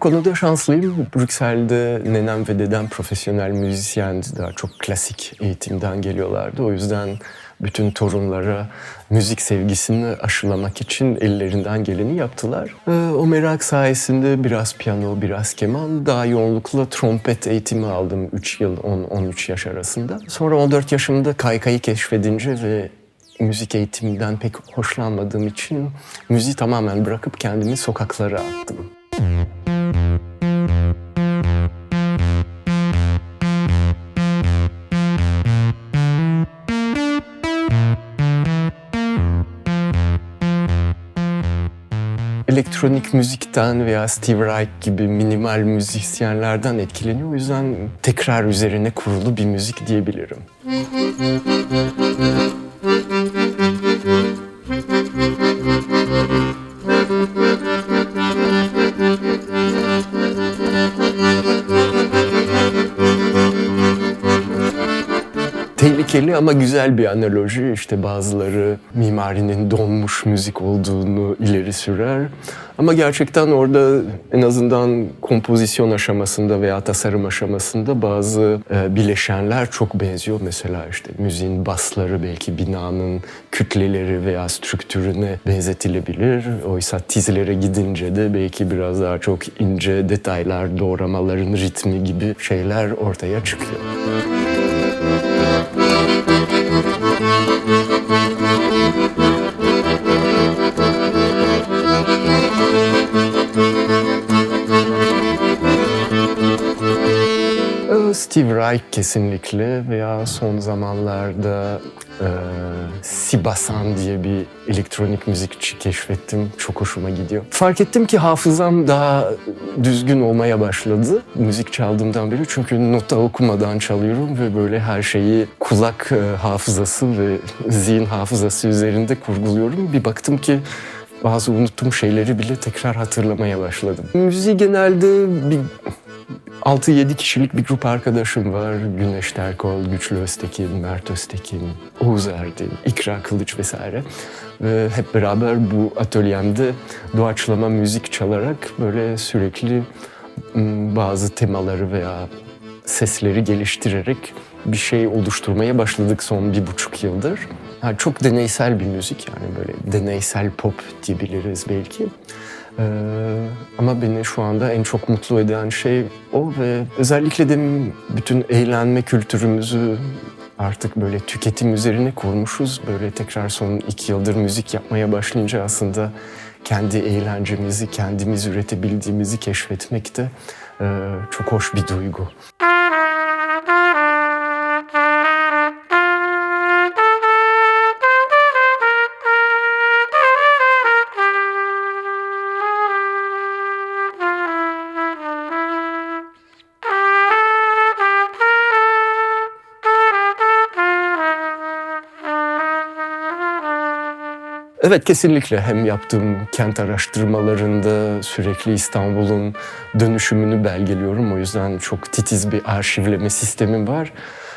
Konuda şanslıyım. Brüksel'de nenem ve dedem profesyonel müzisyendi. Daha çok klasik eğitimden geliyorlardı. O yüzden bütün torunlara müzik sevgisini aşılamak için ellerinden geleni yaptılar. Ee, o merak sayesinde biraz piyano, biraz keman, daha yoğunlukla trompet eğitimi aldım 3 yıl, 10-13 yaş arasında. Sonra 14 yaşımda kaykayı keşfedince ve müzik eğitiminden pek hoşlanmadığım için müziği tamamen bırakıp kendimi sokaklara attım. Elektronik müzikten veya Steve Reich gibi minimal müzisyenlerden etkileniyor. O yüzden tekrar üzerine kurulu bir müzik diyebilirim. Tehlikeli ama güzel bir analoji. İşte bazıları mimarinin donmuş müzik olduğunu ileri sürer. Ama gerçekten orada en azından kompozisyon aşamasında veya tasarım aşamasında bazı e, bileşenler çok benziyor. Mesela işte müziğin basları belki binanın kütleleri veya strüktürüne benzetilebilir. Oysa tizlere gidince de belki biraz daha çok ince detaylar, doğramaların ritmi gibi şeyler ortaya çıkıyor. Steve Reich kesinlikle veya son zamanlarda e, Sibasan diye bir elektronik müzikçi keşfettim. Çok hoşuma gidiyor. Fark ettim ki hafızam daha düzgün olmaya başladı müzik çaldığımdan beri. Çünkü nota okumadan çalıyorum ve böyle her şeyi kulak e, hafızası ve zihin hafızası üzerinde kurguluyorum. Bir baktım ki bazı unuttuğum şeyleri bile tekrar hatırlamaya başladım. Müziği genelde bir 6-7 kişilik bir grup arkadaşım var. Güneş Terkol, Güçlü Öztekin, Mert Öztekin, Oğuz Erdin, İkra Kılıç vesaire. Ve hep beraber bu atölyemde doğaçlama müzik çalarak böyle sürekli bazı temaları veya sesleri geliştirerek bir şey oluşturmaya başladık son bir buçuk yıldır. Yani çok deneysel bir müzik yani böyle deneysel pop diyebiliriz belki. Ee, ama beni şu anda en çok mutlu eden şey o ve özellikle de bütün eğlenme kültürümüzü artık böyle tüketim üzerine kurmuşuz. Böyle tekrar son iki yıldır müzik yapmaya başlayınca aslında kendi eğlencemizi, kendimiz üretebildiğimizi keşfetmek de e, çok hoş bir duygu. Evet kesinlikle hem yaptığım kent araştırmalarında sürekli İstanbul'un dönüşümünü belgeliyorum. O yüzden çok titiz bir arşivleme sistemim var.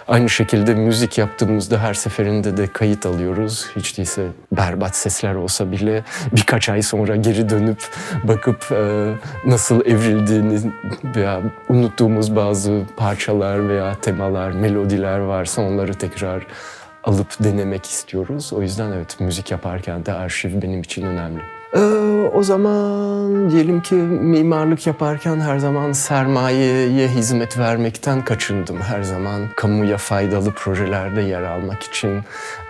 Aynı şekilde müzik yaptığımızda her seferinde de kayıt alıyoruz. Hiç değilse berbat sesler olsa bile birkaç ay sonra geri dönüp bakıp e, nasıl evrildiğini veya unuttuğumuz bazı parçalar veya temalar, melodiler varsa onları tekrar alıp denemek istiyoruz. O yüzden evet müzik yaparken de arşiv benim için önemli. Ee, o zaman diyelim ki mimarlık yaparken her zaman sermayeye hizmet vermekten kaçındım. Her zaman kamuya faydalı projelerde yer almak için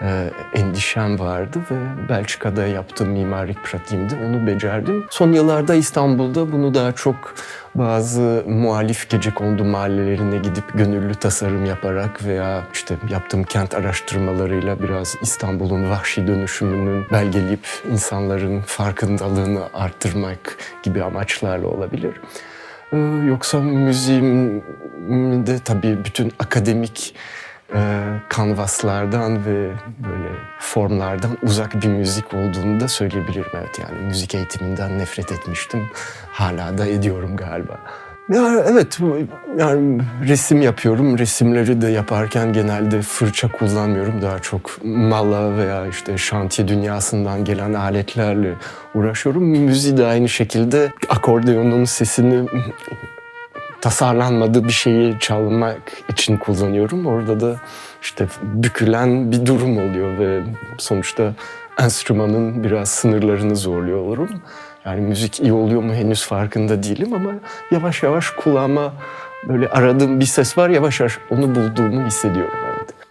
e, endişem vardı ve Belçika'da yaptığım mimarlık pratiğimde onu becerdim. Son yıllarda İstanbul'da bunu daha çok bazı muhalif gecekondu mahallelerine gidip gönüllü tasarım yaparak veya işte yaptığım kent araştırmalarıyla biraz İstanbul'un vahşi dönüşümünün belgeleyip insanların farkındalığını arttırmak gibi amaçlarla olabilir. Ee, Yoksa müziğimde tabii bütün akademik e, kanvaslardan ve böyle formlardan uzak bir müzik olduğunu da söyleyebilirim. Evet yani müzik eğitiminden nefret etmiştim. Hala da ediyorum galiba. Ya evet, yani resim yapıyorum. Resimleri de yaparken genelde fırça kullanmıyorum. Daha çok mala veya işte şantiye dünyasından gelen aletlerle uğraşıyorum. Müziği de aynı şekilde akordeonun sesini tasarlanmadığı bir şeyi çalmak için kullanıyorum. Orada da işte bükülen bir durum oluyor ve sonuçta enstrümanın biraz sınırlarını zorluyorum. Yani müzik iyi oluyor mu henüz farkında değilim ama yavaş yavaş kulağıma böyle aradığım bir ses var yavaş yavaş onu bulduğumu hissediyorum. Evet.